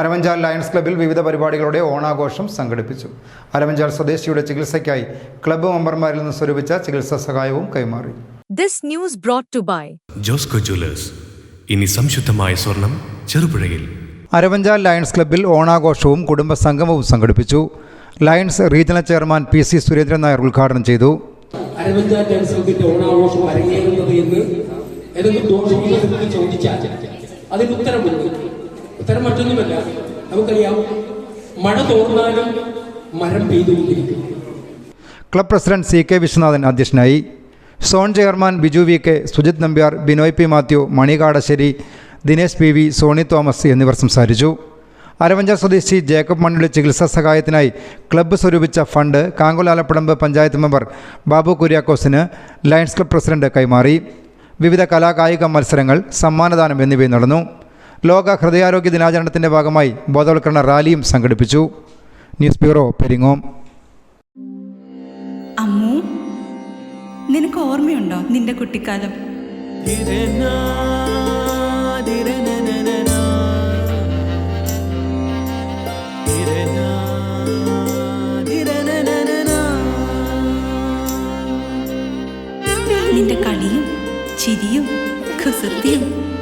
Aravanchal lions ക്ലബ്ബിൽ വിവിധ പരിപാടികളുടെ ഓണാഘോഷം സംഘടിപ്പിച്ചു. അരവഞ്ചാൽ സ്വദേശിയുടെ ചികിത്സയ്ക്കായി ക്ലബ്ബ് മെമ്പർമാരിൽ നിന്ന് സ്വരൂപിച്ച ചികിത്സാ സഹായവും കൈമാറി. This news brought to by Josco jewellers ഇനി സംശുദ്ധമായ സ്വർണം ചെറുപുഴയിൽ. അരവഞ്ചാൽ ലയൺസ് ക്ലബ്ബിൽ ഓണാഘോഷവും കുടുംബ സംഗമവും സംഘടിപ്പിച്ചു. Lions regional chairman P C Surendran Nair ഉദ്ഘാടനം ചെയ്തു. ഓണാഘോഷം അരങ്ങേറുന്നത് എന്ന് ഏതെങ്കിലും ചോദിച്ചാൽ അതിന് ഉത്തരമുണ്ട്. ഉത്തരം മറ്റൊന്നുമല്ല. നമുക്കറിയാം മഴ തോർന്നാലും മരം പെയ്തുകൊണ്ടിരിക്കും. Club president C K Viswanathan അധ്യക്ഷനായി. Zone chairman Biju V K Sujith Nambiar Binoy P Mathew Manikadassery Dinesh P V Soni Thomas എന്നിവർ സംസാരിച്ചു. അരവഞ്ച സ്വദേശി ജേക്കബ് മണ്ണിയുടെ ചികിത്സാ സഹായത്തിനായി ക്ലബ്ബ് സ്വരൂപിച്ച ഫണ്ട് കാങ്കുലാലപ്പടമ്പ് പഞ്ചായത്ത് മെമ്പർ ബാബു കുര്യാക്കോസിന് ലയൺസ് ക്ലബ് പ്രസിഡന്റ് കൈമാറി. വിവിധ കലാകായിക മത്സരങ്ങൾ സമ്മാനദാനം എന്നിവയും നടന്നു. ലോക ഹൃദയാരോഗ്യ ദിനാചരണത്തിന്റെ ഭാഗമായി ബോധവൽക്കരണ റാലിയും സംഘടിപ്പിച്ചു. News bureau Peringome. അമ്മു നിനക്ക് ഓർമ്മയുണ്ടോ നിന്റെ കുട്ടിക്കാലം? നിന്റെ കളിയും ചിരിയും കുസൃതിയും